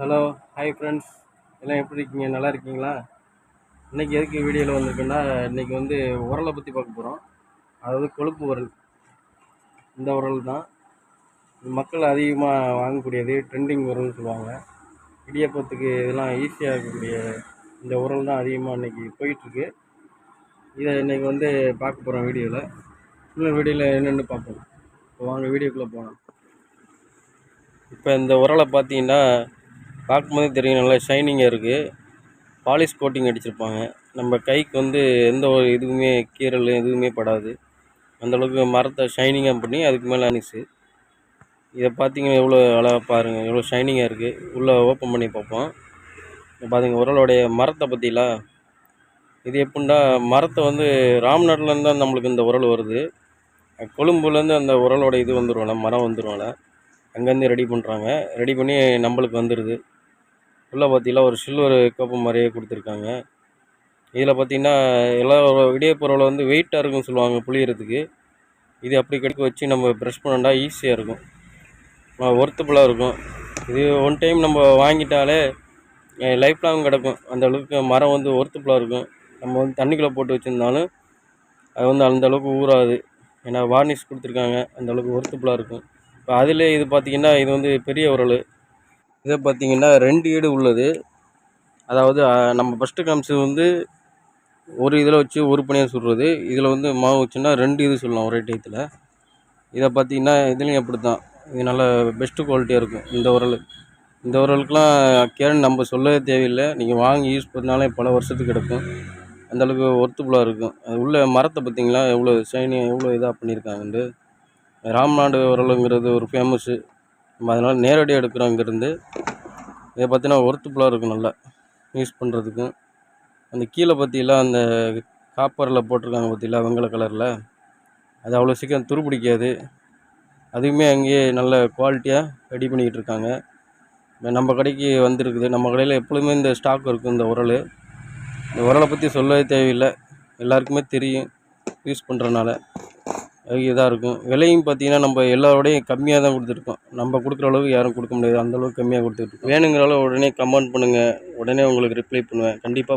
Hello hi friends எல்லாம் எப்படி இருக்கீங்க? நல்லா இருக்கீங்களா? இன்றைக்கி எதுக்கு வீடியோவில் வந்திருக்குன்னா இன்றைக்கி வந்து உரலை பற்றி பார்க்க போகிறோம் அதாவது கொழுப்பு உரல். இந்த உரல் தான். மக்கள் அதிகமாக வாங்கக்கூடியது ட்ரெண்டிங் உரல்னு சொல்லுவாங்க. இடியப்பத்துக்கு இதெல்லாம் ஈஸியாக இருக்கக்கூடிய இந்த உரல் தான் அதிகமாக இன்றைக்கி போயிட்டுருக்கு. இதை இன்றைக்கி வந்து பார்க்க போகிறோம் வீடியோவில் இன்னொரு வீடியோவில் என்னென்னு பார்ப்போம். இப்போ வாங்க வீடியோக்குள்ளே போகலாம் இப்போ இந்த உரலை பார்த்தீங்கன்னா பார்க்கும்போதே தெரியும் நல்லா ஷைனிங்காக இருக்குது பாலிஷ் கோட்டிங் அடிச்சிருப்பாங்க. நம்ம கைக்கு வந்து எந்த ஒரு இதுவுமே கீறல் எதுவுமே படாது. அந்தளவுக்கு மரத்தை ஷைனிங்காக பண்ணி அதுக்கு மேலே அனிஸு இதை பார்த்தீங்கன்னா எவ்வளோ அழகாக பாருங்கள் எவ்வளோ ஷைனிங்காக இருக்குது உள்ளே ஓப்பன் பண்ணி பார்ப்போம். இப்போ உரலோடைய மரத்தை பற்றிலா இது எப்படின்னா மரத்தை வந்து ராம்நாட்லேருந்து தான் நம்மளுக்கு இந்த உரல் வருது. கொழும்புலேருந்து அந்த உரலோட இது வந்துடும்ல மரம் வந்துடும்ல அங்கேருந்து ரெடி பண்ணுறாங்க ரெடி பண்ணி நம்மளுக்கு வந்துடுது உள்ளே பார்த்தீங்கன்னா ஒரு சில்வர் கோப்பு மாதிரியே கொடுத்துருக்காங்க. இதில் பார்த்தீங்கன்னா எல்லா இடியப்பொருளை வந்து வெயிட்டாக இருக்கும்னு சொல்லுவாங்க புளியறதுக்கு. இது அப்படி கடிக்க வச்சு நம்ம ப்ரெஷ் பண்ணோம்னா ஈஸியாக இருக்கும். ஒர்த்தபுளாக இருக்கும். இது ஒன் டைம் நம்ம வாங்கிட்டாலே லைஃப் லாங் கிடக்கும். அந்த அளவுக்கு மரம் வந்து ஒர்த்தபுளாக இருக்கும். நம்ம வந்து தண்ணிக்குள்ளே போட்டு வச்சுருந்தாலும் அது வந்து அந்த அளவுக்கு ஊறாது. ஏன்னா வார்னிஷ் கொடுத்துருக்காங்க. அந்த அளவுக்கு ஒர்த்தபுளாக இருக்கும். இப்போ அதிலே இது பார்த்திங்கன்னா இது வந்து பெரிய உரல். இதை பார்த்திங்கன்னா ரெண்டு ஈடு உள்ளது. அதாவது நம்ம ஃபஸ்ட்டு காமிச்சது வந்து ஒரு இதில் வச்சு ஒரு பணியாக சுடுறது. இதில் வந்து மாவு வச்சுன்னா ரெண்டு இது சொல்லலாம் ஒரே டயத்தில். இதை பார்த்தீங்கன்னா இதுலேயும் அப்படி தான் இது நல்ல பெஸ்ட்டு குவாலிட்டியாக இருக்கும். இந்த உரல் இந்த உரலுக்குலாம் கேன் நம்ம சொல்லவே தேவையில்லை. நீங்கள் வாங்கி யூஸ் பண்ணாலே பல வருஷத்துக்கு கிடக்கும். அந்தளவுக்கு ஒர்த்துபுளாக இருக்கும். அது உள்ள மரத்தை பார்த்தீங்களா எவ்வளோ ஷைனி எவ்வளோ இதாக பண்ணியிருக்காங்கன்ட்டு. ராம்நாடு உரலுங்கிறது ஒரு ஃபேமஸ்ஸு நம்ம அதனால் நேரடியாக எடுக்கிறோம் இங்கேருந்து. இதை பார்த்தீங்கன்னா ஒர்த்துபுளாக இருக்கும் நல்லா யூஸ் பண்ணுறதுக்கும் அந்த கீழே பற்றியெல்லாம் அந்த காப்பரில் போட்டிருக்காங்க பார்த்தீங்களா வெங்கல கலரில் அது அவ்வளோ சீக்கிரம் துருப்பிடிக்காது அதுவுமே அங்கேயே நல்ல குவாலிட்டியாக ரெடி பண்ணிக்கிட்டு இருக்காங்க. நம்ம கடைக்கு வந்திருக்குது. நம்ம கடையில் எப்பொழுதுமே இந்த ஸ்டாக் இருக்கும் இந்த உரல். இந்த உரலை பற்றி சொல்லவே தேவையில்லை. எல்லாருக்குமே தெரியும் யூஸ் பண்ணுறனால இதாக இருக்கும். விலையும் பார்த்தீங்கன்னா நம்ம எல்லாரோடையும் கம்மியாக தான் கொடுத்துருக்கோம். நம்ம கொடுக்குற அளவுக்கு யாரும் கொடுக்க முடியாது. அந்தளவுக்கு கம்மியாக கொடுத்துருக்கோம் வேணுங்கிற அளவு உடனே கமெண்ட் பண்ணுங்கள் உடனே உங்களுக்கு ரிப்ளை பண்ணுவேன். கண்டிப்பாக